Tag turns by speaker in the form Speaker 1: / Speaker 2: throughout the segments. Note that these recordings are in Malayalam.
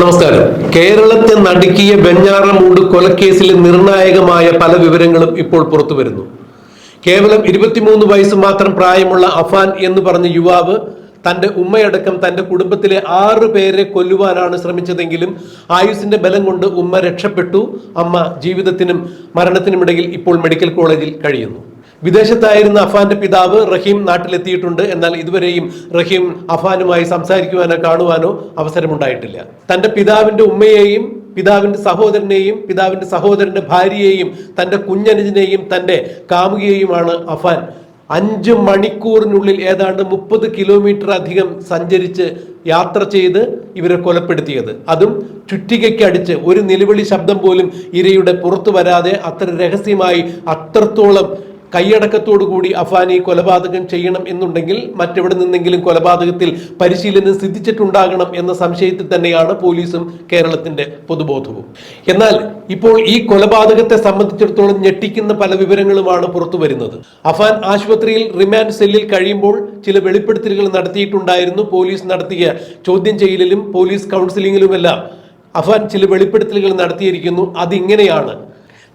Speaker 1: നമസ്കാരം. കേരളത്തെ നടുക്കിയ ബെഞ്ഞാറമൂട് കൊലക്കേസിലെ നിർണായകമായ പല വിവരങ്ങളും ഇപ്പോൾ പുറത്തു വരുന്നു. കേവലം ഇരുപത്തിമൂന്ന് വയസ്സ് മാത്രം പ്രായമുള്ള അഫാൻ എന്ന് പറഞ്ഞ യുവാവ് തന്റെ ഉമ്മയടക്കം തന്റെ കുടുംബത്തിലെ ആറ് പേരെ കൊല്ലുവാനാണ് ശ്രമിച്ചതെങ്കിലും ആയുസിന്റെ ബലം കൊണ്ട് ഉമ്മ രക്ഷപ്പെട്ടു. അമ്മ ജീവിതത്തിനും മരണത്തിനുമിടയിൽ ഇപ്പോൾ മെഡിക്കൽ കോളേജിൽ കഴിയുന്നു. വിദേശത്തായിരുന്ന അഫാന്റെ പിതാവ് റഹീം നാട്ടിലെത്തിയിട്ടുണ്ട്. എന്നാൽ ഇതുവരെയും റഹീം അഫാനുമായി സംസാരിക്കുവാനോ കാണുവാനോ അവസരമുണ്ടായിട്ടില്ല. തന്റെ പിതാവിന്റെ ഉമ്മയെയും പിതാവിന്റെ സഹോദരനെയും പിതാവിന്റെ സഹോദരന്റെ ഭാര്യയെയും തന്റെ കുഞ്ഞനുജനെയും തന്റെ കാമുകിയെയുമാണ് അഫാൻ. അഞ്ച് മണിക്കൂറിനുള്ളിൽ ഏതാണ്ട് മുപ്പത് കിലോമീറ്റർ അധികം സഞ്ചരിച്ച് യാത്ര ചെയ്ത് ഇവരെ കൊലപ്പെടുത്തിയത്. അതും ചുറ്റികയ്ക്ക് അടിച്ച് ഒരു നിലവിളി ശബ്ദം പോലും ഇരയുടെ പുറത്തു വരാതെ അത്ര രഹസ്യമായി അത്രത്തോളം കൈയടക്കത്തോടു കൂടി അഫാനി കൊലപാതകം ചെയ്യണം എന്നുണ്ടെങ്കിൽ മറ്റെവിടെ നിന്നെങ്കിലും കൊലപാതകത്തിൽ പരിശീലനം സിദ്ധിച്ചിട്ടുണ്ടാകണം എന്ന സംശയത്തിൽ തന്നെയാണ് പോലീസും കേരളത്തിന്റെ പൊതുബോധവും. എന്നാൽ ഇപ്പോൾ ഈ കൊലപാതകത്തെ സംബന്ധിച്ചിടത്തോളം ഞെട്ടിക്കുന്ന പല വിവരങ്ങളുമാണ് പുറത്തു വരുന്നത്. അഫാൻ ആശുപത്രിയിൽ റിമാൻഡ് സെല്ലിൽ കഴിയുമ്പോൾ ചില വെളിപ്പെടുത്തലുകൾ നടത്തിയിട്ടുണ്ടായിരുന്നു. പോലീസ് നടത്തിയ ചോദ്യം ചെയ്യലിലും പോലീസ് കൗൺസിലിംഗിലുമെല്ലാം അഫാൻ ചില വെളിപ്പെടുത്തലുകൾ നടത്തിയിരിക്കുന്നു. അതിങ്ങനെയാണ്.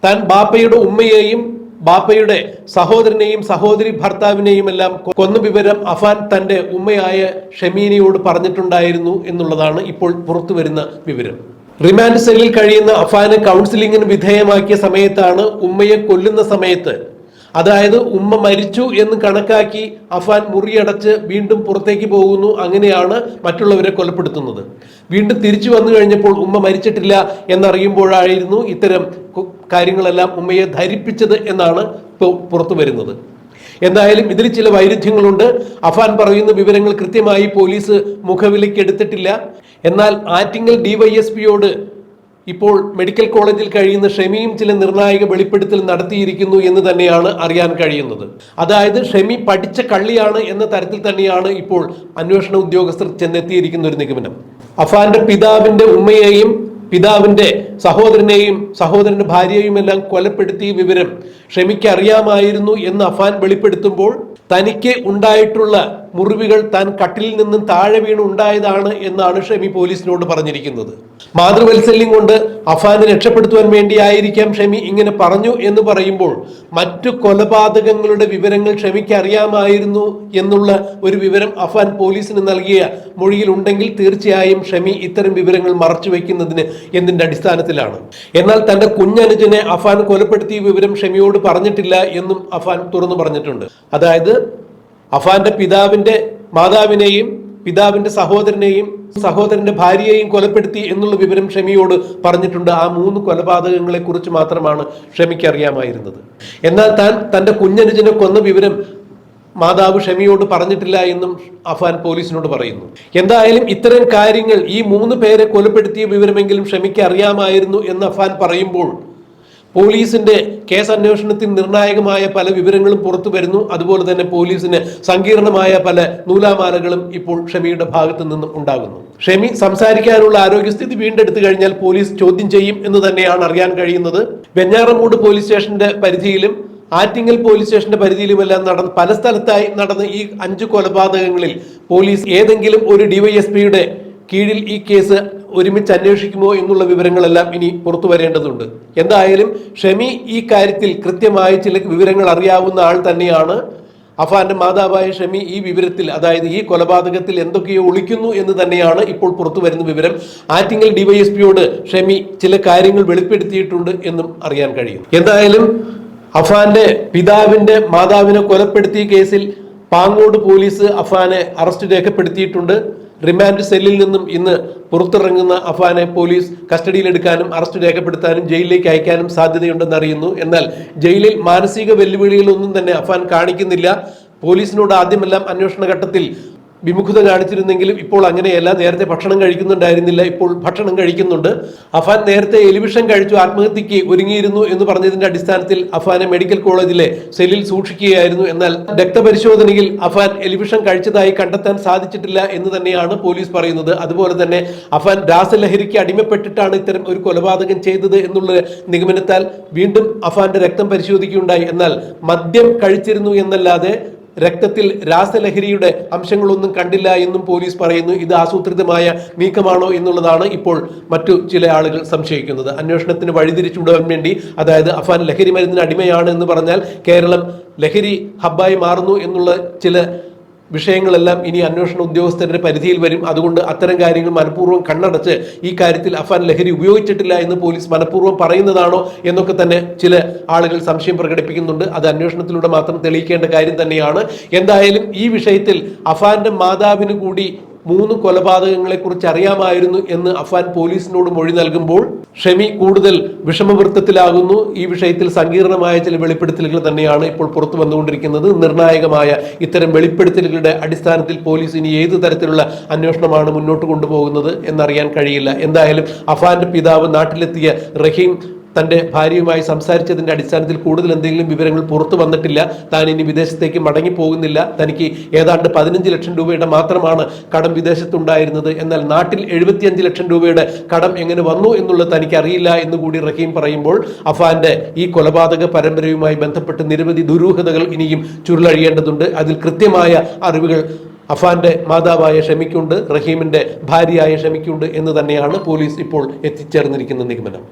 Speaker 1: താൻ ബാപ്പയുടെ ഉമ്മയെയും ബാപ്പയുടെ സഹോദരനെയും സഹോദരി ഭർത്താവിനെയും എല്ലാം കൊന്നു വിവരം അഫാൻ തന്റെ ഉമ്മയായ ഷമീനയോട് പറഞ്ഞിട്ടുണ്ടായിരുന്നു എന്നുള്ളതാണ് ഇപ്പോൾ പുറത്തു വരുന്ന വിവരം. റിമാൻഡ് സെല്ലിൽ കഴിയുന്ന അഫാന് കൗൺസിലിംഗിന് വിധേയമാക്കിയ സമയത്താണ് ഉമ്മയെ കൊല്ലുന്ന സമയത്ത്. അതായത് ഉമ്മ മരിച്ചു എന്ന് കണക്കാക്കി അഫാൻ മുറിയടച്ച് വീണ്ടും പുറത്തേക്ക് പോകുന്നു. അങ്ങനെയാണ് മറ്റുള്ളവരെ കൊലപ്പെടുത്തുന്നത്. വീണ്ടും തിരിച്ചു വന്നു കഴിഞ്ഞപ്പോൾ ഉമ്മ മരിച്ചിട്ടില്ല എന്നറിയുമ്പോഴായിരുന്നു ഇത്തരം കാര്യങ്ങളെല്ലാം ഉമ്മയെ ധരിപ്പിച്ചത് എന്നാണ് ഇപ്പോൾ പുറത്തു വരുന്നത്. എന്തായാലും ഇതിൽ ചില വൈരുദ്ധ്യങ്ങളുണ്ട്. അഫാൻ പറയുന്ന വിവരങ്ങൾ കൃത്യമായി പോലീസ് മുഖവിലേക്ക് എടുത്തിട്ടില്ല. എന്നാൽ ആറ്റിങ്ങൽ ഡിവൈഎസ്പിയോട് ഇപ്പോൾ മെഡിക്കൽ കോളേജിൽ കഴിയുന്ന ഷെമിയും ചില നിർണായക വെളിപ്പെടുത്തൽ നടത്തിയിരിക്കുന്നു എന്ന് തന്നെയാണ് അറിയാൻ കഴിയുന്നത്. അതായത് ഷെമി പഠിച്ച കള്ളിയാണ് എന്ന തരത്തിൽ തന്നെയാണ് ഇപ്പോൾ അന്വേഷണ ഉദ്യോഗസ്ഥർ ചെന്നെത്തിയിരിക്കുന്ന ഒരു നിഗമനം. അഫാന്റെ പിതാവിന്റെ ഉമ്മയെയും പിതാവിന്റെ സഹോദരനെയും സഹോദരന്റെ ഭാര്യയെയും എല്ലാം കൊലപ്പെടുത്തിയ വിവരം ക്ഷമിക്കറിയാമായിരുന്നു എന്ന് അഫാൻ വെളിപ്പെടുത്തുമ്പോൾ തനിക്ക് ഉണ്ടായിട്ടുള്ള മുറിവുകൾ താൻ കട്ടിലിൽ നിന്നും താഴെ വീണ് ഉണ്ടായതാണ് എന്നാണ് ഷെമി പോലീസിനോട് പറഞ്ഞിരിക്കുന്നത്. മാതൃവത്സല്യം കൊണ്ട് അഫാനെ രക്ഷപ്പെടുത്തുവാൻ വേണ്ടിയായിരിക്കാം ഷെമി ഇങ്ങനെ പറഞ്ഞു എന്ന് പറയുമ്പോൾ മറ്റു കൊലപാതകങ്ങളുടെ വിവരങ്ങൾ ഷെമിക്ക് അറിയാമായിരുന്നു എന്നുള്ള ഒരു വിവരം അഫാൻ പോലീസിന് നൽകിയ മൊഴിയിലുണ്ടെങ്കിൽ തീർച്ചയായും ഷെമി ഇത്തരം വിവരങ്ങൾ മറച്ചു വയ്ക്കുന്നതിന് എന്തിന്റെ അടിസ്ഥാനത്തിലാണ്. എന്നാൽ തന്റെ കുഞ്ഞനുജനെ അഫാൻ കൊലപ്പെടുത്തിയ വിവരം ഷെമിയോട് പറഞ്ഞിട്ടില്ല എന്നും അഫാൻ തുറന്നു പറഞ്ഞിട്ടുണ്ട്. അതായത് അഫാന്റെ പിതാവിന്റെ മാതാവിനെയും പിതാവിന്റെ സഹോദരനെയും സഹോദരന്റെ ഭാര്യയെയും കൊലപ്പെടുത്തി എന്നുള്ള വിവരം ഷെമിയോട് പറഞ്ഞിട്ടുണ്ട്. ആ മൂന്ന് കൊലപാതകങ്ങളെ കുറിച്ച് മാത്രമാണ് ഷെമിക്ക് അറിയാമായിരുന്നത്. എന്നാൽ താൻ തന്റെ കുഞ്ഞനുജനെ കൊന്ന വിവരം മാതാവ് ഷെമിയോട് പറഞ്ഞിട്ടില്ല എന്നും അഫാൻ പോലീസിനോട് പറയുന്നു. എന്തായാലും ഇത്തരം കാര്യങ്ങൾ ഈ മൂന്ന് പേരെ കൊലപ്പെടുത്തിയ വിവരമെങ്കിലും ഷെമിക്ക് അറിയാമായിരുന്നു എന്ന് അഫാൻ പറയുമ്പോൾ പോലീസിന്റെ കേസ് അന്വേഷണത്തിൽ നിർണായകമായ പല വിവരങ്ങളും പുറത്തു വരുന്നു. അതുപോലെ തന്നെ പോലീസിന് സങ്കീർണമായ പല നൂലാമാലകളും ഇപ്പോൾ ഷമിയുടെ ഭാഗത്തു നിന്നും ഉണ്ടാകുന്നു. ഷമി സംസാരിക്കാനുള്ള ആരോഗ്യസ്ഥിതി വീണ്ടെടുത്തു കഴിഞ്ഞാൽ പോലീസ് ചോദ്യം ചെയ്യും എന്ന് തന്നെയാണ് അറിയാൻ കഴിയുന്നത്. വെഞ്ഞാറമൂട് പോലീസ് സ്റ്റേഷന്റെ പരിധിയിലും ആറ്റിങ്ങൽ പോലീസ് സ്റ്റേഷന്റെ പരിധിയിലുമെല്ലാം നടന്ന പല സ്ഥലത്തായി നടന്ന ഈ അഞ്ച് കൊലപാതകങ്ങളിൽ പോലീസ് ഏതെങ്കിലും ഒരു ഡിവൈഎസ്പിയുടെ കീഴിൽ ഈ കേസ് ഒരുമിച്ച് അന്വേഷിക്കുമോ എന്നുള്ള വിവരങ്ങളെല്ലാം ഇനി പുറത്തു വരേണ്ടതുണ്ട്. എന്തായാലും ഷമി ഈ കാര്യത്തിൽ കൃത്യമായി ചില വിവരങ്ങൾ അറിയാവുന്ന ആൾ തന്നെയാണ്. അഫാന്റെ മാതാവായ ഷമി ഈ വിവരത്തിൽ അതായത് ഈ കൊലപാതകത്തിൽ എന്തൊക്കെയോ ഒളിക്കുന്നു എന്ന് തന്നെയാണ് ഇപ്പോൾ പുറത്തു വരുന്ന വിവരം. ആറ്റിങ്ങൽ ഡിവൈഎസ്പിയോട് ഷമി ചില കാര്യങ്ങൾ വെളിപ്പെടുത്തിയിട്ടുണ്ട് എന്നും അറിയാൻ കഴിയും എന്തായാലും അഫാന്റെ പിതാവിന്റെ മാതാവിനെ കൊലപ്പെടുത്തിയ കേസിൽ പാങ്ങോട് പോലീസ് അഫാനെ അറസ്റ്റ് രേഖപ്പെടുത്തിയിട്ടുണ്ട്. റിമാൻഡ് സെല്ലിൽ നിന്നും ഇന്ന് പുറത്തിറങ്ങുന്ന അഫാനെ പോലീസ് കസ്റ്റഡിയിലെടുക്കാനും അറസ്റ്റ് രേഖപ്പെടുത്താനും ജയിലിലേക്ക് അയക്കാനും സാധ്യതയുണ്ടെന്ന് അറിയുന്നു എന്നാൽ ജയിലിൽ മാനസിക വെല്ലുവിളികളൊന്നും തന്നെ അഫാൻ കാണിക്കുന്നില്ല. പോലീസിനോട് ആദ്യമെല്ലാം അന്വേഷണ ഘട്ടത്തിൽ വിമുഖത കാണിച്ചിരുന്നെങ്കിലും ഇപ്പോൾ അങ്ങനെയല്ല. നേരത്തെ ഭക്ഷണം കഴിക്കുന്നുണ്ടായിരുന്നില്ല. ഇപ്പോൾ ഭക്ഷണം കഴിക്കുന്നുണ്ട്. അഫാൻ നേരത്തെ എലിവിഷൻ കഴിച്ചു ആത്മഹത്യക്ക് ഒരുങ്ങിയിരുന്നു എന്ന് പറഞ്ഞതിന്റെ അടിസ്ഥാനത്തിൽ അഫാനെ മെഡിക്കൽ കോളേജിലെ സെല്ലിൽ സൂക്ഷിക്കുകയായിരുന്നു. എന്നാൽ രക്തപരിശോധനയിൽ അഫാൻ എലിവിഷൻ കഴിച്ചതായി കണ്ടെത്താൻ സാധിച്ചിട്ടില്ല എന്ന് തന്നെയാണ് പോലീസ് പറയുന്നത്. അതുപോലെ തന്നെ അഫാൻ രാസലഹരിക്ക് അടിമപ്പെട്ടിട്ടാണ് ഇത്തരം ഒരു കൊലപാതകം ചെയ്തത് എന്നുള്ള നിഗമനത്താൽ വീണ്ടും അഫാന്റെ രക്തം പരിശോധിക്കുകയുണ്ടായി. എന്നാൽ മദ്യം കഴിച്ചിരുന്നു എന്നല്ലാതെ രക്തത്തിൽ രാസലഹരിയുടെ അംശങ്ങളൊന്നും കണ്ടില്ല എന്നും പോലീസ് പറയുന്നു. ഇത് ആസൂത്രിതമായ നീക്കമാണോ എന്നുള്ളതാണ് ഇപ്പോൾ മറ്റു ചില ആളുകൾ സംശയിക്കുന്നത്. അന്വേഷണത്തിന് വഴിതിരിച്ചുവിടാൻ വേണ്ടി അതായത് അഫാൻ ലഹരി മരുന്നിന് അടിമയാണ് എന്ന് പറഞ്ഞാൽ കേരളം ലഹരി ഹബ്ബായി മാറുന്നു എന്നുള്ള ചില വിഷയങ്ങളെല്ലാം ഇനി അന്വേഷണ ഉദ്യോഗസ്ഥരുടെ പരിധിയിൽ വരും. അതുകൊണ്ട് അത്തരം കാര്യങ്ങൾ മനഃപൂർവം കണ്ണടച്ച് ഈ കാര്യത്തിൽ അഫാൻ ലഹരി ഉപയോഗിച്ചിട്ടില്ല എന്ന് പോലീസ് മനഃപൂർവം പറയുന്നതാണോ എന്നൊക്കെ തന്നെ ചില ആളുകൾ സംശയം പ്രകടിപ്പിക്കുന്നുണ്ട്. അത് അന്വേഷണത്തിലൂടെ മാത്രം തെളിയിക്കേണ്ട കാര്യം തന്നെയാണ്. എന്തായാലും ഈ വിഷയത്തിൽ അഫാന്റെ മാതാവിന് കൂടി മൂന്ന് കൊലപാതകങ്ങളെ കുറിച്ച് അറിയാമായിരുന്നു എന്ന് അഫാൻ പോലീസിനോട് മൊഴി നൽകുമ്പോൾ ഷെമി കൂടുതൽ വിഷമവൃത്തത്തിലാകുന്നു. ഈ വിഷയത്തിൽ സങ്കീർണമായ ചില വെളിപ്പെടുത്തലുകൾ തന്നെയാണ് ഇപ്പോൾ പുറത്തു വന്നുകൊണ്ടിരിക്കുന്നത്. നിർണായകമായ ഇത്തരം വെളിപ്പെടുത്തലുകളുടെ അടിസ്ഥാനത്തിൽ പോലീസ് ഇനി ഏത് തരത്തിലുള്ള അന്വേഷണമാണ് മുന്നോട്ട് കൊണ്ടുപോകുന്നത് എന്നറിയാൻ കഴിയില്ല. എന്തായാലും അഫാന്റെ പിതാവ് നാട്ടിലെത്തിയ റഹീം തന്റെ ഭാര്യയുമായി സംസാരിച്ചതിന്റെ അടിസ്ഥാനത്തിൽ കൂടുതൽ എന്തെങ്കിലും വിവരങ്ങൾ പുറത്തു വന്നിട്ടില്ല. താൻ ഇനി വിദേശത്തേക്ക് മടങ്ങി പോകുന്നില്ല. തനിക്ക് ഏതാണ്ട് പതിനഞ്ച് ലക്ഷം രൂപയുടെ മാത്രമാണ് കടം വിദേശത്തുണ്ടായിരുന്നത്. എന്നാൽ നാട്ടിൽ എഴുപത്തിയഞ്ച് ലക്ഷം രൂപയുടെ കടം എങ്ങനെ വന്നു എന്നുള്ളത് തനിക്ക് അറിയില്ല എന്ന് കൂടി റഹീം പറയുമ്പോൾ അഫാന്റെ ഈ കൊലപാതക പരമ്പരയുമായി ബന്ധപ്പെട്ട് നിരവധി ദുരൂഹതകൾ ഇനിയും ചുരുളഴിയേണ്ടതുണ്ട്. അതിൽ കൃത്യമായ അറിവുകൾ അഫാന്റെ മാതാവായ ഷമിക്കുണ്ട് റഹീമിന്റെ ഭാര്യയായ ഷമിക്കുണ്ട് എന്ന് തന്നെയാണ് പോലീസ് ഇപ്പോൾ എത്തിച്ചേർന്നിരിക്കുന്ന നിഗമനം.